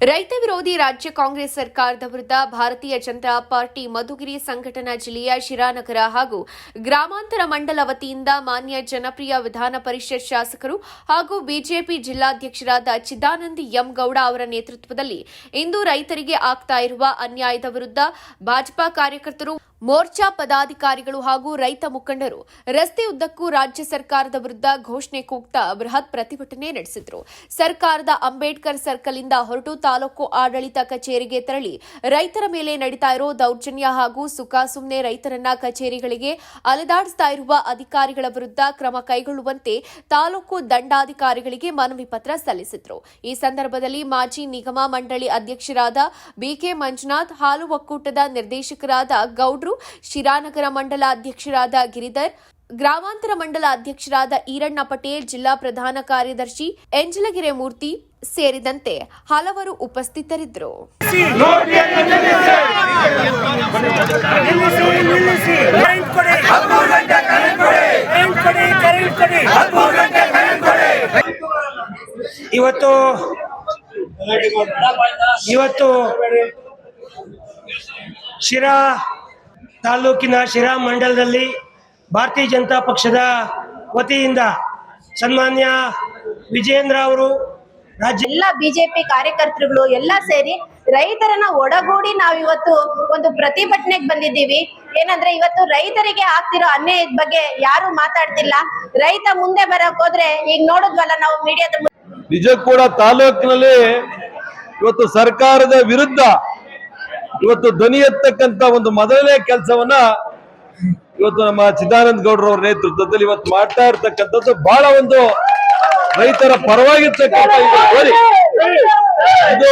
ರೈತ ವಿರೋಧಿ ರಾಜ್ಯ ಕಾಂಗ್ರೆಸ್ ಸರ್ಕಾರದ ವಿರುದ್ಧ ಭಾರತೀಯ ಜನತಾ ಪಾರ್ಟಿ ಮಧುಗಿರಿ ಸಂಘಟನಾ ಜಿಲ್ಲೆಯ ಶಿರಾನಗರ ಹಾಗೂ ಗ್ರಾಮಾಂತರ ಮಂಡಲ ವತಿಯಿಂದ ಮಾನ್ಯ ಜನಪ್ರಿಯ ವಿಧಾನ ಪರಿಷತ್ ಶಾಸಕರು ಹಾಗೂ ಬಿಜೆಪಿ ಜಿಲ್ಲಾಧ್ಯಕ್ಷರಾದ ಚಿದಾನಂದ್ ಎಂ ಗೌಡ ಅವರ ನೇತೃತ್ವದಲ್ಲಿ ಇಂದು ರೈತರಿಗೆ ಆಗ್ತಾ ಇರುವ ಅನ್ಯಾಯದ ವಿರುದ್ಧ ಭಾಜಪಾ ಕಾರ್ಯಕರ್ತರು, ಮೋರ್ಚಾ ಪದಾಧಿಕಾರಿಗಳು ಹಾಗೂ ರೈತ ಮುಖಂಡರು ರಸ್ತೆ ಉದ್ದಕ್ಕೂ ರಾಜ್ಯ ಸರ್ಕಾರದ ವಿರುದ್ಧ ಘೋಷಣೆ ಕೂಗ್ತಾ ಬೃಹತ್ ಪ್ರತಿಭಟನೆ ನಡೆಸಿದರು. ಸರ್ಕಾರದ ಅಂಬೇಡ್ಕರ್ ಸರ್ಕಲ್ ಇಂದ ಹೊರಟು ತಾಲೂಕು ಆಡಳಿತ ಕಚೇರಿಗೆ ತೆರಳಿ ರೈತರ ಮೇಲೆ ನಡೀತಾ ಇರೋ ದೌರ್ಜನ್ಯ ಹಾಗೂ ಸುಖಾಸುಮ್ನೆ ರೈತರನ್ನ ಕಚೇರಿಗಳಿಗೆ ಅಲೆದಾಡಿಸ್ತಾ ಇರುವ ಅಧಿಕಾರಿಗಳ ವಿರುದ್ಧ ಕ್ರಮ ಕೈಗೊಳ್ಳುವಂತೆ ತಾಲೂಕು ದಂಡಾಧಿಕಾರಿಗಳಿಗೆ ಮನವಿ ಪತ್ರ ಸಲ್ಲಿಸಿದ್ರು. ಈ ಸಂದರ್ಭದಲ್ಲಿ ಮಾಜಿ ನಿಗಮ ಮಂಡಳಿ ಅಧ್ಯಕ್ಷರಾದ ಬಿಕೆ ಮಂಜುನಾಥ್, ಹಾಲು ಒಕ್ಕೂಟದ ನಿರ್ದೇಶಕರಾದ ಗೌಡ್ರು, ಶಿರಾನಗರ ಮಂಡಲ ಅಧ್ಯಕ್ಷರಾದ ಗಿರಿಧರ್ ಗ್ರಾಮಾಂತರ ಮಂಡಲ ಅಧ್ಯಕ್ಷರಾದ ಈರಣ್ಣ ಪಟೇಲ್, ಜಿಲ್ಲಾ ಪ್ರಧಾನ ಕಾರ್ಯದರ್ಶಿ ಎಂಜಲಗಿರೆ ಮೂರ್ತಿ ಸೇರಿದಂತೆ ಹಲವರು ಉಪಸ್ಥಿತರಿದ್ದರು. ಇವತ್ತು ಇವತ್ತು ಶಿರಾ ತಾಲೂಕಿನ ಶಿರಾ ಮಂಡಲದಲ್ಲಿ ಭಾರತೀಯ ಜನತಾ ಪಕ್ಷದ ವತಿಯಿಂದ ಸನ್ಮಾನ್ಯ ವಿಜೇಂದ್ರ ಅವರು ರಾಜ್ಯ ಎಲ್ಲ ಬಿಜೆಪಿ ಕಾರ್ಯಕರ್ತರುಗಳು ಎಲ್ಲ ಸೇರಿ ರೈತರನ್ನ ಒಡಗೂಡಿ ನಾವು ಇವತ್ತು ಒಂದು ಪ್ರತಿಭಟನೆಗೆ ಬಂದಿದ್ದೀವಿ. ಏನಂದ್ರೆ ಇವತ್ತು ರೈತರಿಗೆ ಆಗ್ತಿರೋ ಅನ್ಯಾಯದ ಬಗ್ಗೆ ಯಾರು ಮಾತಾಡ್ತಿಲ್ಲ. ರೈತ ಮುಂದೆ ಬರಕ್ ಹೋದ್ರೆ ಈಗ ನೋಡಿದ್ವಲ್ಲ ನಾವು ಮೀಡಿಯಾದ ನಿಜ ಕೂಡ ತಾಲೂಕಿನಲ್ಲಿ ಇವತ್ತು ಸರ್ಕಾರದ ವಿರುದ್ಧ ಇವತ್ತು ಧ್ವನಿ ಎತ್ತಕ್ಕಂತ ಒಂದು ಮೊದಲನೇ ಕೆಲಸವನ್ನ ಇವತ್ತು ನಮ್ಮ ಚಿದಾನಂದ ಗೌಡ್ರವ್ರ ನೇತೃತ್ವದಲ್ಲಿ ಇವತ್ತು ಮಾಡ್ತಾ ಇರ್ತಕ್ಕಂಥದ್ದು ಬಹಳ ಒಂದು ರೈತರ ಪರವಾಗಿರ್ತಕ್ಕಂಥ. ಇದು